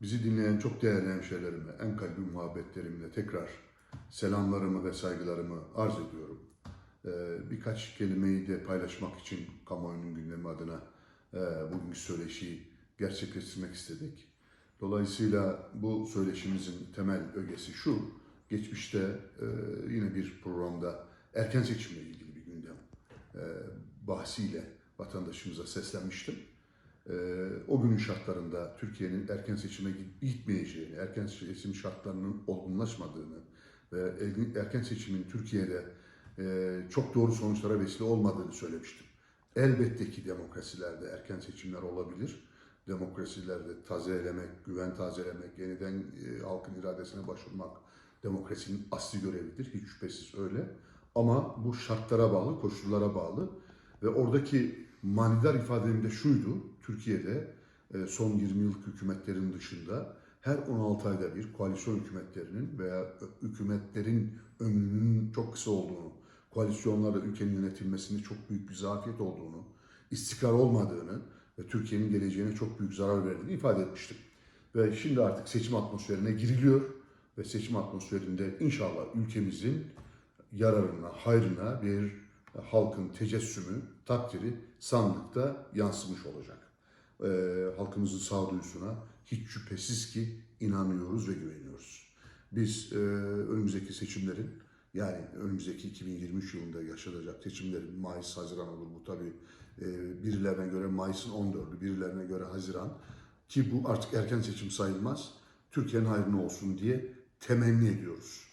Bizi dinleyen çok değerli hemşehrilerime, en kalbi muhabbetlerimle tekrar selamlarımı ve saygılarımı arz ediyorum. Ee, birkaç kelimeyi de paylaşmak için kamuoyunun gündemi adına e, bugünkü söyleşiyi gerçekleştirmek istedik. Dolayısıyla bu söyleşimizin temel ögesi şu, geçmişte e, yine bir programda erken seçimle ilgili bir gündem e, bahsiyle vatandaşımıza seslenmiştim. Ee, o günün şartlarında Türkiye'nin erken seçime gitmeyeceğini, erken seçim şartlarının olgunlaşmadığını ve erken seçimin Türkiye'de e, çok doğru sonuçlara vesile olmadığını söylemiştim. Elbette ki demokrasilerde erken seçimler olabilir. Demokrasilerde tazelemek, güven tazelemek, yeniden e, halkın iradesine başvurmak demokrasinin asli görevidir. Hiç şüphesiz öyle. Ama bu şartlara bağlı, koşullara bağlı ve oradaki manidar ifadem de şuydu. Türkiye'de e, son 20 yıllık hükümetlerin dışında her 16 ayda bir koalisyon hükümetlerinin veya hükümetlerin ömrünün çok kısa olduğunu, koalisyonlarla ülkenin yönetilmesinde çok büyük bir zafiyet olduğunu, istikrar olmadığını ve Türkiye'nin geleceğine çok büyük zarar verdiğini ifade etmiştim. Ve şimdi artık seçim atmosferine giriliyor ve seçim atmosferinde inşallah ülkemizin yararına, hayrına bir halkın tecessümü, takdiri sandıkta yansımış olacak. Ee, halkımızın sağduyusuna hiç şüphesiz ki inanıyoruz ve güveniyoruz. Biz e, önümüzdeki seçimlerin yani önümüzdeki 2023 yılında yaşanacak seçimlerin Mayıs, Haziran olur bu tabii e, birilerine göre Mayıs'ın 14'ü, birilerine göre Haziran ki bu artık erken seçim sayılmaz. Türkiye'nin hayrına olsun diye temenni ediyoruz.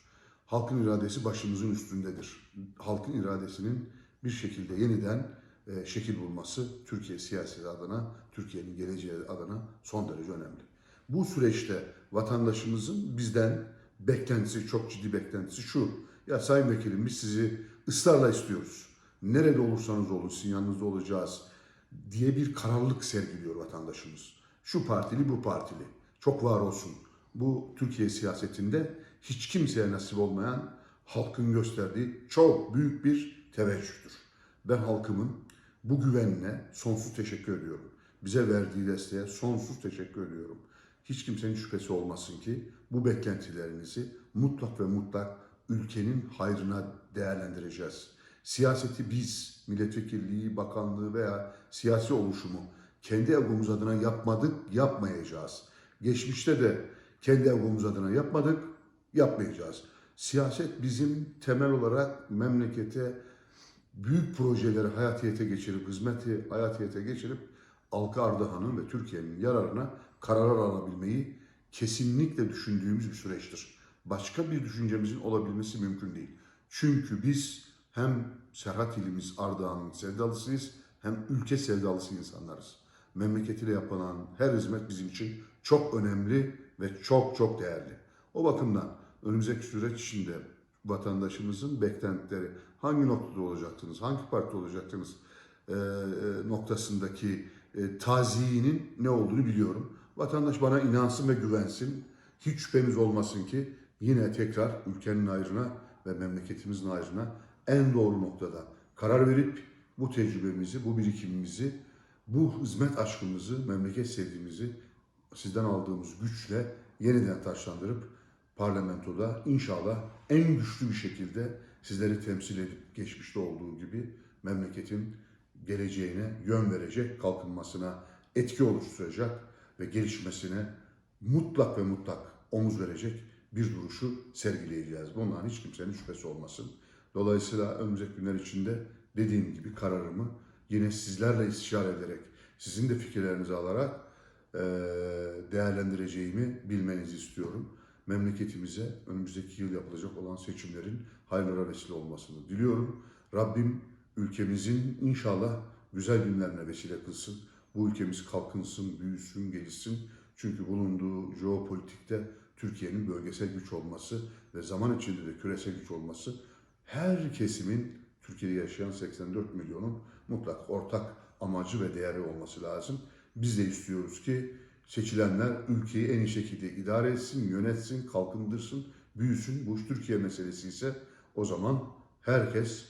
Halkın iradesi başımızın üstündedir. Halkın iradesinin bir şekilde yeniden e, şekil bulması Türkiye siyaseti adına, Türkiye'nin geleceği adına son derece önemli. Bu süreçte vatandaşımızın bizden beklentisi, çok ciddi beklentisi şu. Ya Sayın Vekilim biz sizi ısrarla istiyoruz. Nerede olursanız olun sizin yanınızda olacağız diye bir kararlılık sergiliyor vatandaşımız. Şu partili bu partili. Çok var olsun. Bu Türkiye siyasetinde hiç kimseye nasip olmayan halkın gösterdiği çok büyük bir teveccühtür. Ben halkımın bu güvenine sonsuz teşekkür ediyorum. Bize verdiği desteğe sonsuz teşekkür ediyorum. Hiç kimsenin şüphesi olmasın ki bu beklentilerinizi mutlak ve mutlak ülkenin hayrına değerlendireceğiz. Siyaseti biz, milletvekilliği, bakanlığı veya siyasi oluşumu kendi egomuz adına yapmadık, yapmayacağız. Geçmişte de kendi egomuz adına yapmadık, yapmayacağız. Siyaset bizim temel olarak memlekete büyük projeleri hayatiyete geçirip, hizmeti hayatiyete geçirip Alka Ardahan'ın ve Türkiye'nin yararına kararlar alabilmeyi kesinlikle düşündüğümüz bir süreçtir. Başka bir düşüncemizin olabilmesi mümkün değil. Çünkü biz hem Serhat ilimiz Ardahan'ın sevdalısıyız hem ülke sevdalısı insanlarız. Memleketiyle yapılan her hizmet bizim için çok önemli ve çok çok değerli. O bakımdan önümüzdeki süreç içinde vatandaşımızın beklentileri hangi noktada olacaktınız, hangi parti olacaktınız e, e, noktasındaki e, taziyinin ne olduğunu biliyorum. Vatandaş bana inansın ve güvensin. Hiç şüphemiz olmasın ki yine tekrar ülkenin ayrına ve memleketimizin ayrına en doğru noktada karar verip bu tecrübemizi, bu birikimimizi, bu hizmet aşkımızı, memleket sevdiğimizi sizden aldığımız güçle yeniden taşlandırıp parlamentoda inşallah en güçlü bir şekilde sizleri temsil edip geçmişte olduğu gibi memleketin geleceğine yön verecek, kalkınmasına etki oluşturacak ve gelişmesine mutlak ve mutlak omuz verecek bir duruşu sergileyeceğiz. Bundan hiç kimsenin şüphesi olmasın. Dolayısıyla önümüzdeki günler içinde dediğim gibi kararımı yine sizlerle istişare ederek, sizin de fikirlerinizi alarak değerlendireceğimi bilmenizi istiyorum. Memleketimize önümüzdeki yıl yapılacak olan seçimlerin hayırlara vesile olmasını diliyorum. Rabbim ülkemizin inşallah güzel günlerine vesile kılsın. Bu ülkemiz kalkınsın, büyüsün, gelişsin. Çünkü bulunduğu jeopolitikte Türkiye'nin bölgesel güç olması ve zaman içinde de küresel güç olması her kesimin Türkiye'de yaşayan 84 milyonun mutlak ortak amacı ve değeri olması lazım. Biz de istiyoruz ki seçilenler ülkeyi en iyi şekilde idare etsin, yönetsin, kalkındırsın, büyüsün. Bu Türkiye meselesi ise o zaman herkes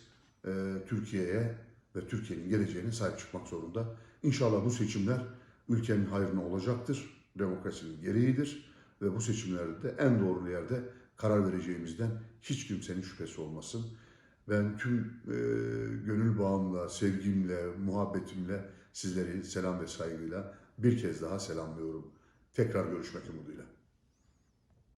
e, Türkiye'ye ve Türkiye'nin geleceğine sahip çıkmak zorunda. İnşallah bu seçimler ülkenin hayrına olacaktır demokrasinin gereğidir ve bu seçimlerde de en doğru yerde karar vereceğimizden hiç kimsenin şüphesi olmasın. Ben tüm e, gönül bağımla, sevgimle, muhabbetimle sizleri selam ve saygıyla bir kez daha selamlıyorum. Tekrar görüşmek umuduyla.